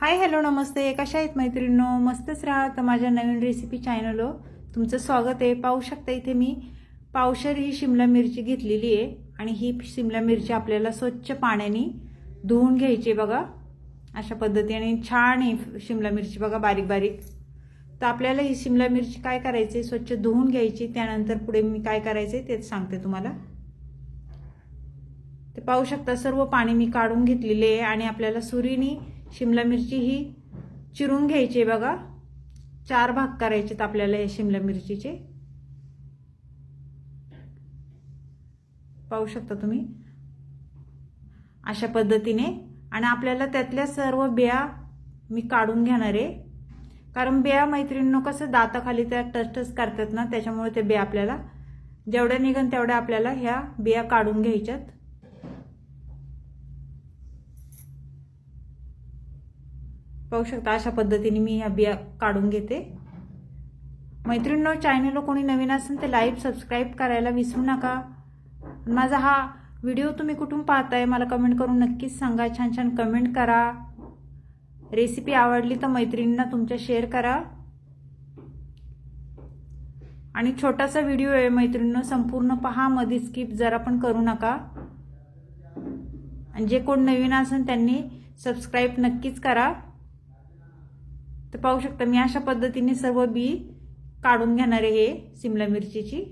Hi hello नमस्ते. कशा आहेत मैत्रिणींनो? मस्तच राहा. तर माझ्या नवीन रेसिपी चॅनलवर तुमचं स्वागत आहे. पाहू शकता इथे मी पावशर ही शिमला मिरची घेतलेली आहे आणि ही शिमला मिरची आपल्याला स्वच्छ पाण्याने धुवून घ्यायची आहे बघा. अशा पद्धतीने छान आहे शिमला मिरची. बघा बारीक बारीक. तर आपल्याला ही शिमला मिरची काय करायची स्वच्छ धुवून घ्यायची. त्यानंतर पुढे मी काय करायचे तेच सांगते तुम्हाला. ते पाहू शकता सर्व पाणी मी काढून घेतलेले आहे आणि आपल्याला सुरीनी शिमला मिरची ही चिरून घ्यायची आहे बघा. चार भाग करायचेत आपल्याला या शिमला मिरचीचे. पाहू शकता तुम्ही? अशा पद्धतीने. आणि आपल्याला त्यातल्या सर्व बिया मी काढून घेणार आहे. कारण बिया मैत्रिणींनो कसं दाताखाली त्या टचटच करतात ना त्याच्यामुळे ते बिया आपल्याला जेवढ्या निघन तेवढ्या आपल्याला ह्या बिया काढून घ्यायच्यात. पाहू शकता अशा पद्धतीने मी ह्या बिया काढून घेते. मैत्रिणींनो चॅनलला कोणी नवीन असेल तर लाईव्ह सबस्क्राईब करायला विसरू नका. माझा हा व्हिडिओ तुम्ही कुठून पाहताय मला कमेंट करून नक्कीच सांगा. छान छान कमेंट करा. रेसिपी आवडली तर मैत्रिणींना तुमच्या शेअर करा. आणि छोटासा व्हिडिओ आहे मैत्रिणींनो संपूर्ण पहा मध्ये स्किप जरा पण करू नका. आणि जे कोण नवीन असेल त्यांनी सबस्क्राईब नक्कीच करा. तर पाहू शकता मी अशा पद्धतीने सर्व बी काढून घेणार आहे हे सिमला मिरचीची.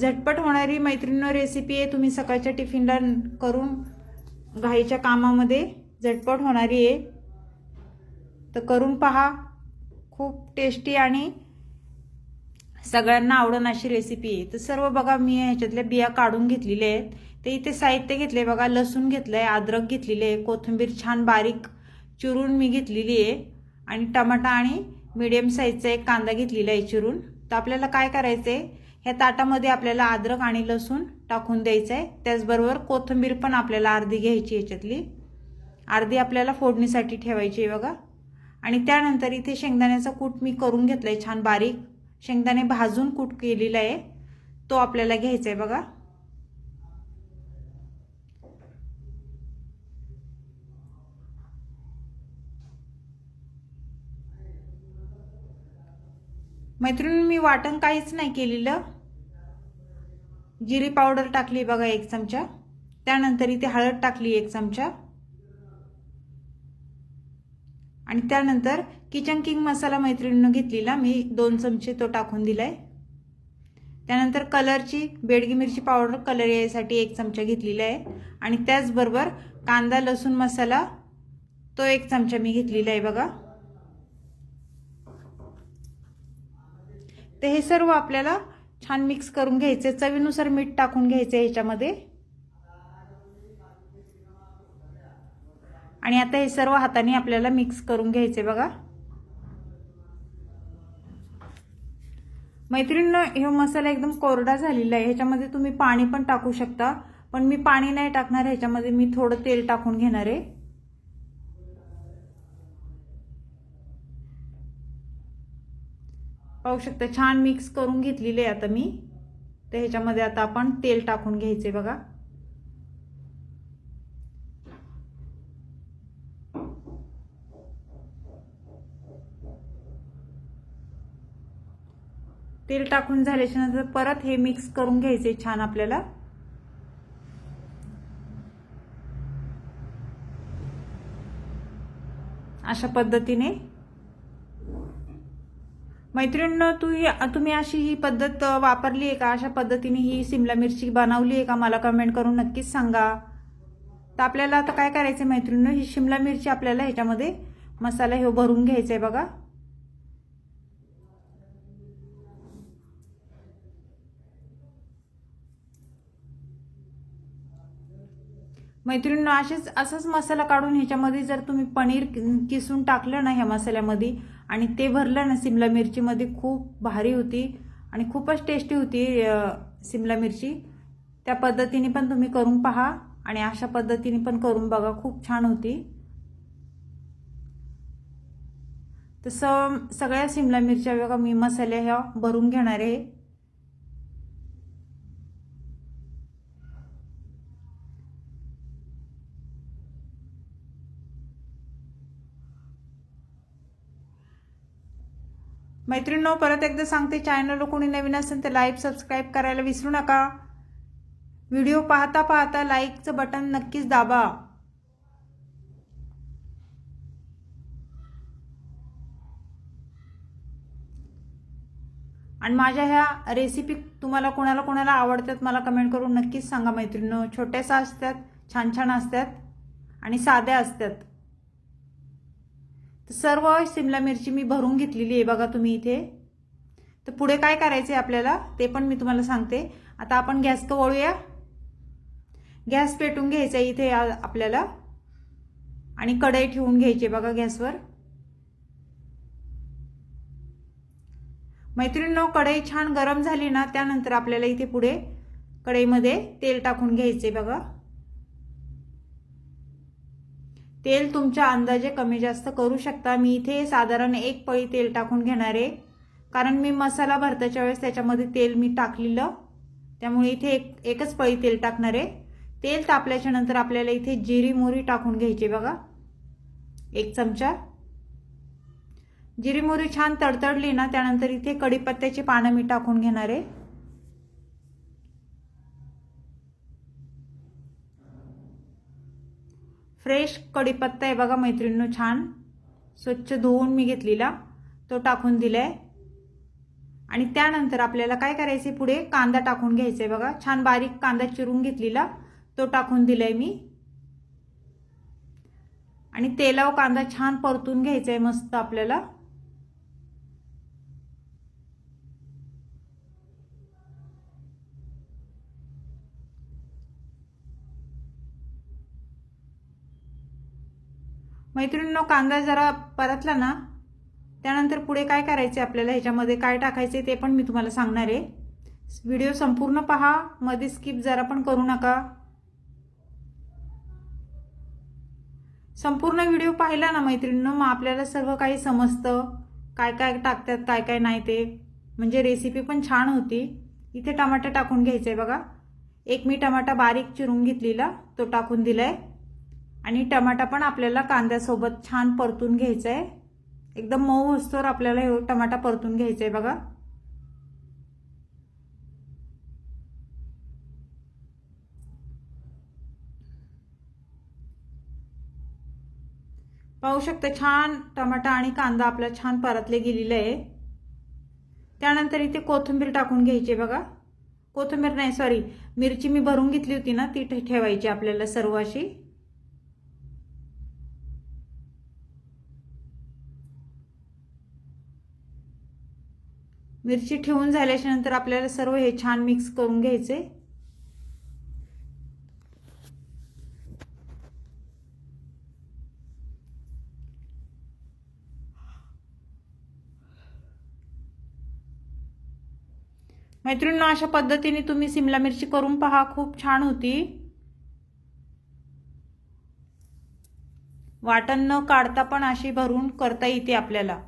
झटपट होणारी मैत्रिणी रेसिपी आहे तुम्ही सकाळच्या टिफिनला करून घाईच्या कामामध्ये झटपट होणारी आहे. तर करून पहा खूप टेस्टी आणि सगळ्यांना आवडून अशी रेसिपी आहे. तर सर्व बघा मी ह्याच्यातल्या बिया काढून घेतलेल्या आहेत. ते इथे साहित्य घेतले बघा लसूण घेतलं आहे अद्रक घेतलेली आहे कोथिंबीर छान बारीक चिरून मी घेतलेली आहे. आणि टमाटा आणि मिडियम साईजचा एक कांदा घेतलेला आहे चिरून. तर आपल्याला काय करायचं आहे ह्या ताटामध्ये आपल्याला अद्रक आणि लसूण टाकून द्यायचं आहे त्याचबरोबर कोथिंबीर पण आपल्याला अर्धी घ्यायची ह्याच्यातली. अर्धी आपल्याला फोडणीसाठी ठेवायची आहे बघा. आणि त्यानंतर इथे शेंगदाण्याचा कूट मी करून घेतला आहे छान बारीक. शेंगदाणे भाजून कूट केलेला आहे. तो आपल्याला घ्यायचा आहे बघा. मैत्रिणी मी वाटण काहीच नाही केलेलं. जिरी पावडर टाकली बघा एक चमचा. त्यानंतर इथे हळद टाकली एक चमचा. आणि त्यानंतर किचन किंग मसाला मैत्रिणीनं घेतलेला मी दोन चमचे तो टाकून दिला आहे त्यानंतर कलरची बेडगी मिरची पावडर कलर यायसाठी एक चमचा घेतलेला आहे. आणि त्याचबरोबर कांदा लसूण मसाला तो एक चमचा मी घेतलेला आहे बघा. ते हे सर्व आपल्याला छान मिक्स करून घ्यायचे चवीनुसार मीठ टाकून घ्यायचं ह्याच्यामध्ये. आणि आता हे सर्व हाताने आपल्याला मिक्स करून घ्यायचे बघा. मैत्रिणीनं हे मसाला एकदम कोरडा झालेला आहे. ह्याच्यामध्ये तुम्ही पाणी पण टाकू शकता. पण मी पाणी नाही टाकणार ह्याच्यामध्ये मी थोडं तेल टाकून घेणार आहे. पाहू शकता छान मिक्स करून घेतलेले आहे आता मी. तर ह्याच्यामध्ये आता आपण तेल टाकून घ्यायचे बघा. तेल टाकून झाल्याच्यानंतर परत हे मिक्स करून घ्यायचे छान आपल्याला. अशा पद्धतीने. मैत्रिणीनं तू ही तुम्ही अशी ही पद्धत वापरली आहे का? अशा पद्धतीने ही सिमला मिरची बनवली आहे का? मला कमेंट करून नक्कीच सांगा. तर आपल्याला आता काय करायचं आहे मैत्रिणीनं ही शिमला मिरची आपल्याला ह्याच्यामध्ये मसाला हे भरून घ्यायचा आहे बघा. मैत्रिणीनं असेच असाच मसाला काढून ह्याच्यामध्ये जर तुम्ही पनीर किसून टाकलं ना ह्या मसाल्यामध्ये आणि ते भरलं ना सिमला मिरचीमध्ये खूप भारी होती आणि खूपच टेस्टी होती सिमला मिरची. त्या पद्धतीने पण तुम्ही करून पहा आणि अशा पद्धतीने पण करून बघा खूप छान होती. तसं सगळ्या शिमला मिरच्या बघा मी मसाल्या ह्या भरून घेणार आहे. मैत्रिणींनो परत एकदा सांगते चॅनल कोणी नवीन असेल तर लाईक सबस्क्राईब करायला विसरू नका. व्हिडिओ पाहता पाहता लाईकचं बटन नक्कीच दाबा. आणि माझ्या ह्या रेसिपी तुम्हाला कोणाला कोणाला आवडतात मला कमेंट करून नक्कीच सांगा मैत्रिणींनो. छोट्याशा असतात छान छान असतात आणि साध्या असतात. तर सर्व शिमला मिरची मी भरून घेतलेली आहे बघा तुम्ही इथे. तर पुढे काय करायचं आहे आपल्याला? ते पण मी तुम्हाला सांगते. आता आपण गॅस कवळूया गॅस पेटून घ्यायचा आहे इथे आपल्याला. आणि कढई ठेवून घ्यायची बघा गॅसवर. मैत्रिणींनो कढई छान गरम झाली ना त्यानंतर आपल्याला इथे पुढे कढईमध्ये तेल टाकून घ्यायचे बघा. तेल तुमच्या अंदाजे कमी जास्त करू शकता. मी इथे साधारण एक पळी तेल टाकून घेणार आहे. कारण मी मसाला भरताच्या वेळेस त्याच्यामध्ये तेल मी टाकलेलं. त्यामुळे इथे एक एकच पळी तेल टाकणार आहे. तेल तापल्याच्या नंतर आपल्याला इथे जिरी मोहरी टाकून घ्यायची बघा. एक चमचा. जिरी मोहरी छान तडतडली ना त्यानंतर इथे कढीपत्त्याची पानं मी टाकून घेणार आहे. फ्रेश कढीपत्ता आहे बघा मैत्रिणींनो छान. स्वच्छ धुवून मी घेतलेला. तो टाकून दिलाय. आणि त्यानंतर आपल्याला काय करायचे पुढे? कांदा टाकून घ्यायचा आहे बघा. छान बारीक कांदा चिरून घेतलेला. तो टाकून दिलाय मी. आणि तेलाव कांदा छान परतून घ्यायचा आहे मस्त आपल्याला. मैत्रिणींनो कांदा जरा परतला ना त्यानंतर पुढे काय करायचे आपल्याला? ह्याच्यामध्ये काय टाकायचे ते पण मी तुम्हाला सांगणार आहे. व्हिडिओ संपूर्ण पहा मध्ये स्किप जरा पण करू नका. संपूर्ण व्हिडिओ पाहिला ना मैत्रिणीनं मग आपल्याला सर्व काही समजतं काय काय टाकतात काय काय नाही ते. म्हणजे रेसिपी पण छान होती. इथे टमाटर टाकून घ्यायचं आहे बघा. एक मी टमाटा बारीक चिरून घेतलेला तो टाकून दिला आहे आणि टमाटा पण आपल्याला कांद्यासोबत छान परतून घ्यायचा आहे एकदम मऊ असतोवर आपल्याला हे टमाटा परतून घ्यायचा आहे बघा. पाहू शकता छान टमाटा आणि कांदा आपला छान परतले गेलेला आहे. त्यानंतर इथे कोथिंबीर टाकून घ्यायची बघा. कोथिंबीर नाही सॉरी मिरची मी भरून घेतली होती ना ती ठेवायची आपल्याला सर्व अशी. मिरची ठेवून झाल्याच्यानंतर आपल्याला सर्व हे छान मिक्स करून घ्यायचे. मैत्रिणींना अशा पद्धतीने तुम्ही सिमला मिरची करून पहा. खूप छान होती. वाटण न काढता पण अशी भरून करता येते आपल्याला.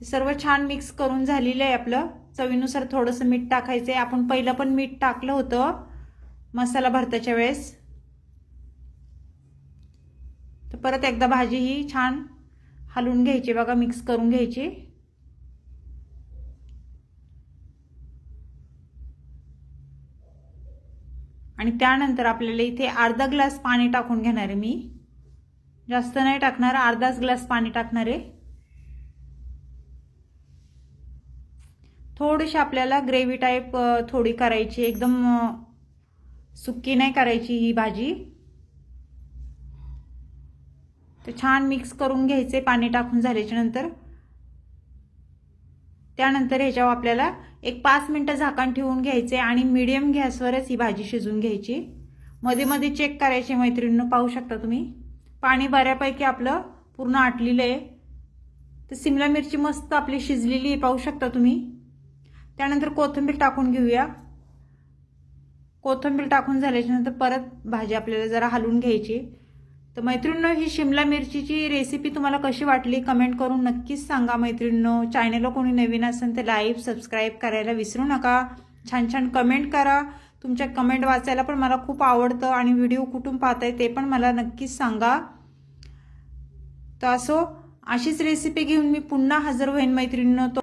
ते सर्व छान मिक्स करून झालेलं आहे आपलं. चवीनुसार थोडंसं मीठ टाकायचं आहे आपण पहिलं पण मीठ टाकलं होतं मसाला भरताच्या वेळेस. तर परत एकदा भाजी ही छान हलवून घ्यायची बघा मिक्स करून घ्यायची. आणि त्यानंतर आपल्याला इथे अर्धा ग्लास पाणी टाकून घेणार आहे मी. जास्त नाही टाकणार अर्धाच ग्लास पाणी टाकणार आहे. थोडीशी आपल्याला ग्रेव्ही टाईप थोडी करायची. एकदम सुक्की नाही करायची ही भाजी. तर छान मिक्स करून घ्यायचे पाणी टाकून झाल्याच्यानंतर. त्यानंतर ह्याच्यावर आपल्याला एक पाच मिनटं झाकण ठेवून घ्यायचे आणि मिडियम गॅसवरच ही भाजी शिजवून घ्यायची. मध्ये मध्ये चेक करायचे मैत्रिणीनं पाहू शकता तुम्ही. पाणी बऱ्यापैकी आपलं पूर्ण आटलेलं आहे. तर सिमला मिरची मस्त आपली शिजलेली आहे पाहू शकता तुम्ही. त्यानंतर कोथिंबीर टाकून घेऊया. कोथिंबीर टाकून झाल्याच्यानंतर परत भाजी आपल्याला जरा हलवून घ्यायची. तर मैत्रिणींनो ही शिमला मिरचीची रेसिपी तुम्हाला कशी वाटली कमेंट करून नक्कीच सांगा मैत्रिणींनो. चॅनेलला कोणी नवीन असेल तर लाईव्ह सबस्क्राईब करायला विसरू नका. छान छान कमेंट करा. तुमच्या कमेंट वाचायला पण मला खूप आवडतं आणि व्हिडिओ कुठून पाहताय ते पण मला नक्कीच सांगा. तर असो अशीच रेसिपी घेऊन मी पुन्हा हजर होईन मैत्रिणींनो. तो